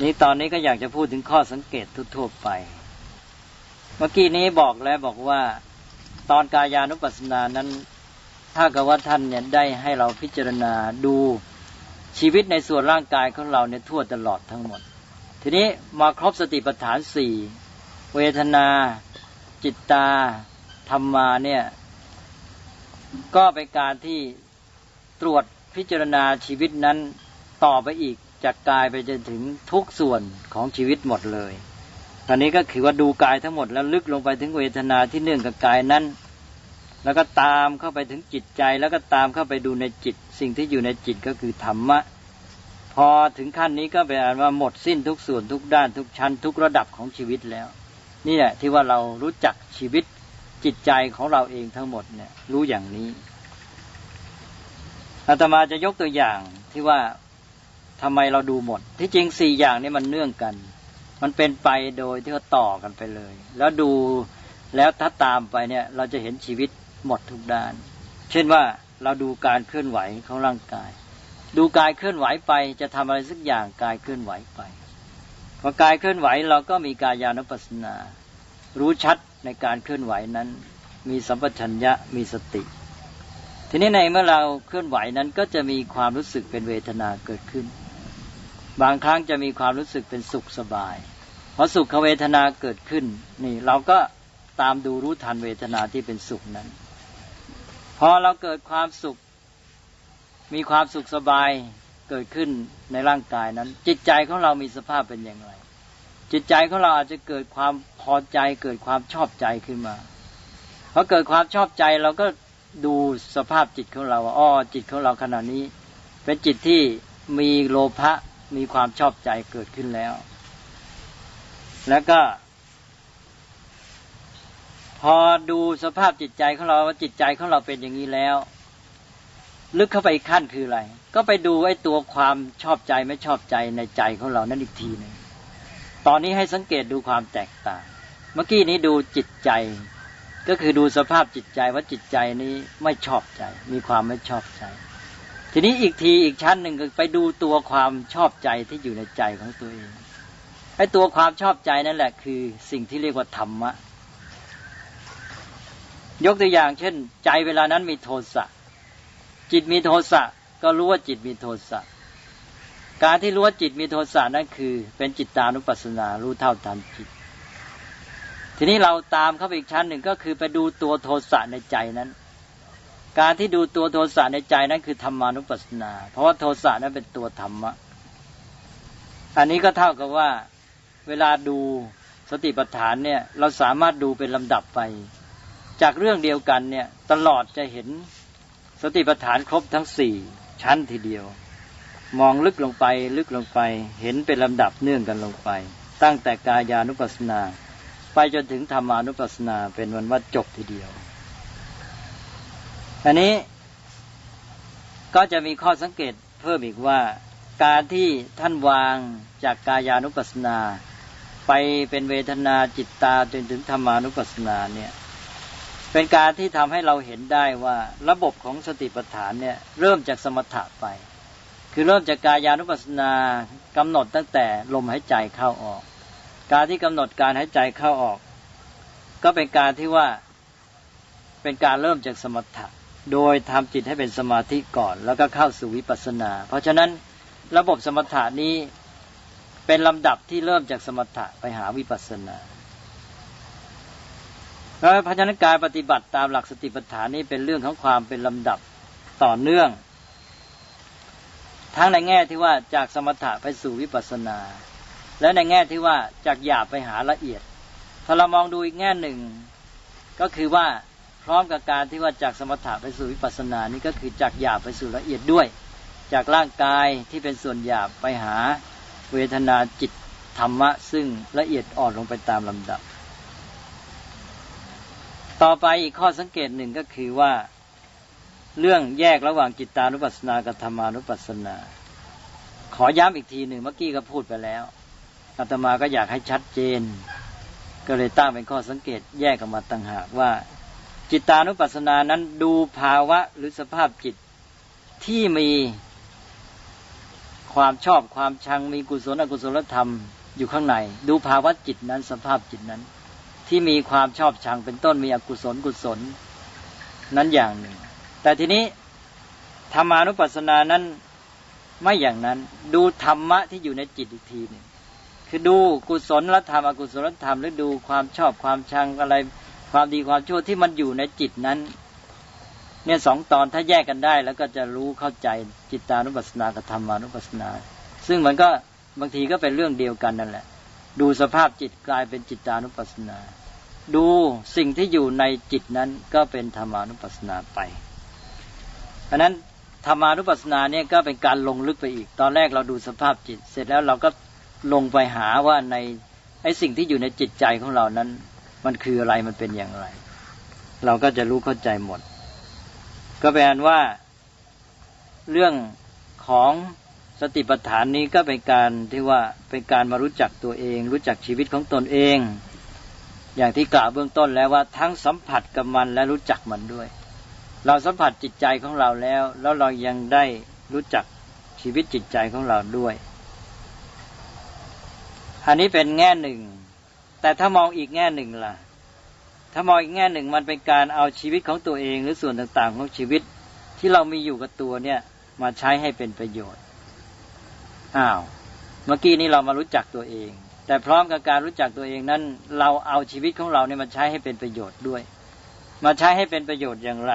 นี่ตอนนี้ก็อยากจะพูดถึงข้อสังเกตทั่วๆไป เมื่อกี้นี้บอกแล้วบอกว่า ตอนกายานุปัสสนานั้น ถ้ากับว่าท่านเนี่ยได้ให้เราพิจารณาดูชีวิตในส่วนร่างกายของเราเนี่ยทั่วตลอดทั้งหมด ทีนี้มาครบสติปัฏฐานสี่เวทนา จิตตา ธรรมาเนี่ยก็เป็นการที่ตรวจพิจารณาชีวิตนั้นต่อไปอีก จากกายไปจนถึงทุกส่วนของชีวิตหมดเลยตอนนี้ก็คือว่าดูกายทั้งหมดแล้วลึกลงไปถึงเวทนาที่เนื่องกับกายนั้น แล้วก็ตามเข้าไปถึงจิตใจ แล้วก็ตามเข้าไปดูในจิต สิ่งที่อยู่ในจิตก็คือธรรมะ พอถึงขั้นนี้ก็เป็นอันว่าหมดสิ้นทุกส่วนทุกด้านทุกชั้นทุกระดับของชีวิตแล้ว นี่แหละที่ว่าเรารู้จักชีวิตจิตใจของเราเองทั้งหมดเนี่ยรู้อย่างนี้อาตมาจะยกตัวอย่างที่ว่า ทำไมเราดูหมด ที่จริงสี่อย่างนี้มันเนื่องกัน มันเป็นไปโดยที่เขาต่อกันไปเลย แล้วดูแล้วถ้าตามไปเนี่ย เราจะเห็นชีวิตหมดทุกด้าน เช่นว่าเราดูการเคลื่อนไหวของร่างกาย ดูกายเคลื่อนไหวไปจะทำอะไรสักอย่างกายเคลื่อนไหวไปพอกายเคลื่อนไหวเราก็มีกายานุปัสสนา รู้ชัดในการเคลื่อนไหวนั้น มีสัมปชัญญะมีสติ ทีนี้ในเมื่อเราเคลื่อนไหวนั้นก็จะมีความรู้สึกเป็นเวทนาเกิดขึ้น บางครั้งจะมีความรู้สึกเป็นสุขสบาย เพอสุขเวทนาเกิดขึ้น นี่เราก็ตามดูรู้ทันเวทนาที่เป็นสุขนั้น พอเราเกิดความสุข มีความสุขสบายเกิดขึ้นในร่างกายนั้น จิตใจของเรามีสภาพเป็นอย่างไร จิตใจของเราอาจจะเกิดความพอใจ เกิดความชอบใจขึ้นมาพอเกิดความชอบใจเราก็ดูสภาพจิตของเราอ๋อจิตของเราขณะนี้ เป็นจิตที่มีโลภะ มีความชอบใจเกิดขึ้นแล้ว แล้วก็ พอดูสภาพจิตใจของเราว่าจิตใจของเราเป็นอย่างนี้แล้ว ลึกเข้าไปขั้นคืออะไร ก็ไปดูไอ้ตัวความชอบใจไม่ชอบใจในใจของเรานั่นอีกทีหนึ่งตอนนี้ให้สังเกตดูความแตกต่าง เมื่อกี้นี้ดูจิตใจ ก็คือดูสภาพจิตใจว่าจิตใจนี้ไม่ชอบใจ มีความไม่ชอบใจ ทีนี้อีกทีอีกชั้นหนึ่งก็ไปดูตัวความชอบใจที่อยู่ในใจของตัวเองไอ้ตัวความชอบใจนั่นแหละ คือสิ่งที่เรียกว่าธรรมะ ยกตัวอย่าง เช่น ใจเวลานั้นมีโทสะจิตมีโทสะก็รู้ว่าจิตมีโทสะการที่รู้ว่าจิตมีโทสะนั่นคือ เป็นจิตตานุปัสสนารู้เท่าทันจิต ทีนี้เราตามเข้าไปอีกชั้นหนึ่งก็คือไปดูตัวโทสะในใจนั้น การที่ดูตัวโทสะในใจนั้นคือธรรมานุปัสสนา เพราะว่าโทสะนั้นเป็นตัวธรรมะ อันนี้ก็เท่ากับว่าเวลาดูสติปัฏฐานเนี่ยเราสามารถดูเป็นลำดับไป จากเรื่องเดียวกันเนี่ยตลอดจะเห็นสติปัฏฐานครบทั้งสี่ชั้นทีเดียว มองลึกลงไปลึกลงไปเห็นเป็นลำดับเนื่องกันลงไป ตั้งแต่กายานุปัสสนา ไปจนถึงธรรมานุปัสสนาเป็นวันว่าจบทีเดียว อันนี้ก็จะมีข้อสังเกตเพิ่มอีกว่า การที่ท่านวางจากกายานุปัสสนา ไปเป็นเวทนาจิตตาจนถึงธรรมานุปัสสนาเนี่ยเป็นการที่ทำให้เราเห็นได้ว่าระบบของสติปัฏฐานเนี่ยเริ่มจากสมถะไป คือเริ่มจากกายานุปัสสนากำหนดตั้งแต่ลมหายใจเข้าออก การที่กำหนดการหายใจเข้าออก ก็เป็นการที่ว่าเป็นการเริ่มจากสมถะ โดยทำจิตให้เป็นสมาธิก่อน แล้วก็เข้าสู่วิปัสสนา เพราะฉะนั้นระบบสมถะนี้เป็นลำดับที่เริ่มจากสมถะไปหาวิปัสสนาแล้วพฉะนั้นการปฏิบัติตามหลักสติปัฏฐานนี้เป็นเรื่องของความเป็นลำดับต่อเนื่อง ทั้งในแง่ที่ว่าจากสมถะไปสู่วิปัสสนา และในแง่ที่ว่าจากหยาบไปหาละเอียด ถ้าเรามองดูอีกแง่หนึ่ง ก็คือว่า พร้อมกับการที่ว่าจากสมถะไปสู่วิปัสสนานี่ก็คือจากหยาบไปสู่ละเอียดด้วย จากร่างกายที่เป็นส่วนหยาบไปหาเวทนาจิตธรรมะ ซึ่งละเอียดอ่อนลงไปตามลำดับ ต่อไปอีกข้อสังเกตหนึ่งก็คือว่า เรื่องแยกระหว่างจิตตานุปัสสนากับธรรมานุปัสสนา ขอย้ำอีกทีหนึ่งเมื่อกี้ก็พูดไปแล้วอาตมาก็อยากให้ชัดเจน ก็เลยตั้งเป็นข้อสังเกตแยกกันมาต่างหากว่า จิตานุปัสสนานั้นดูภาวะหรือสภาพจิตที่มีความชอบความชังมีกุศลอกุศลธรรมอยู่ข้างใน ดูภาวะจิตนั้นสภาพจิตนั้น ที่มีความชอบชังเป็นต้นมีอกุศลกุศลนั้นอย่างหนึ่ง แต่ทีนี้ธรรมานุปัสสนานั้นไม่อย่างนั้น ดูธรรมะที่อยู่ในจิตอีกทีหนึ่งคือดูกุศลธรรมอกุศลธรรมหรือดูความชอบความชังอะไร ความดีความชั่วที่มันอยู่ในจิตนั้น เนี่ยสองตอนถ้าแยกกันได้ แล้วก็จะรู้เข้าใจจิตตานุปัสสนากับธรรมานุปัสสนา ซึ่งมันก็บางทีก็เป็นเรื่องเดียวกันนั่นแหละ ดูสภาพจิตกลายเป็นจิตตานุปัสสนา ดูสิ่งที่อยู่ในจิตนั้นก็เป็นธรรมานุปัสสนาไปเพราะนั้นธรรมานุปัสสนาเนี่ยก็เป็นการลงลึกไปอีก ตอนแรกเราดูสภาพจิต เสร็จแล้วเราก็ลงไปหาว่าในไอ้สิ่งที่อยู่ในจิตใจของเรานั้น มันคืออะไรมันเป็นอย่างไร เราก็จะรู้เข้าใจหมด ก็แปลว่า เรื่องของสติปัฏฐานนี้ก็เป็นการที่ว่าเป็นการมารู้จักตัวเอง รู้จักชีวิตของตนเอง อย่างที่กล่าวเบื้องต้นแล้วว่าทั้งสัมผัสกับมันและรู้จักมันด้วย เราสัมผัสจิตใจของเราแล้ว แล้วเรายังได้รู้จักชีวิตจิตใจของเราด้วย อันนี้เป็นแง่หนึ่ง แต่ถ้ามองอีกแง่หนึ่งล่ะ ถ้ามองอีกแง่หนึ่งมันเป็นการเอาชีวิตของตัวเองหรือส่วนต่างๆของชีวิตที่เรามีอยู่กับตัวเนี่ยมาใช้ให้เป็นประโยชน์ อ้าว เมื่อกี้นี้เรามารู้จักตัวเอง แต่พร้อมกับการรู้จักตัวเองนั้น เราเอาชีวิตของเราเนี่ยมาใช้ให้เป็นประโยชน์ด้วย มาใช้ให้เป็นประโยชน์อย่างไร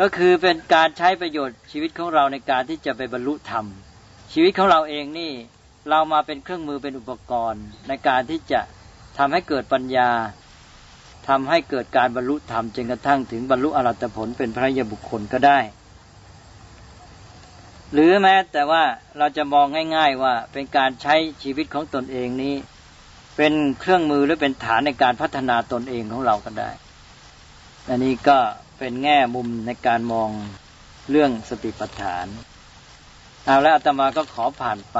ก็คือเป็นการใช้ประโยชน์ชีวิตของเราในการที่จะไปบรรลุธรรม ชีวิตของเราเองนี่ เรามาเป็นเครื่องมือเป็นอุปกรณ์ ในการที่จะทำให้เกิดปัญญาทำให้เกิดการบรรลุธรรมจนกระทั่งถึงบรรลุอรัตผลเป็นพระยบุคคลก็ได้ หรือแม้แต่ว่าเราจะมองง่าย ๆว่าเป็นการใช้ชีวิตของตนเองนี้ เป็นเครื่องมือหรือเป็นฐานในการพัฒนาตนเองของเราก็ได้ อันนี้ก็เป็นแง่มุมในการมองเรื่องสติปัฏฐาน เอาแล้วอาตมาก็ขอผ่านไป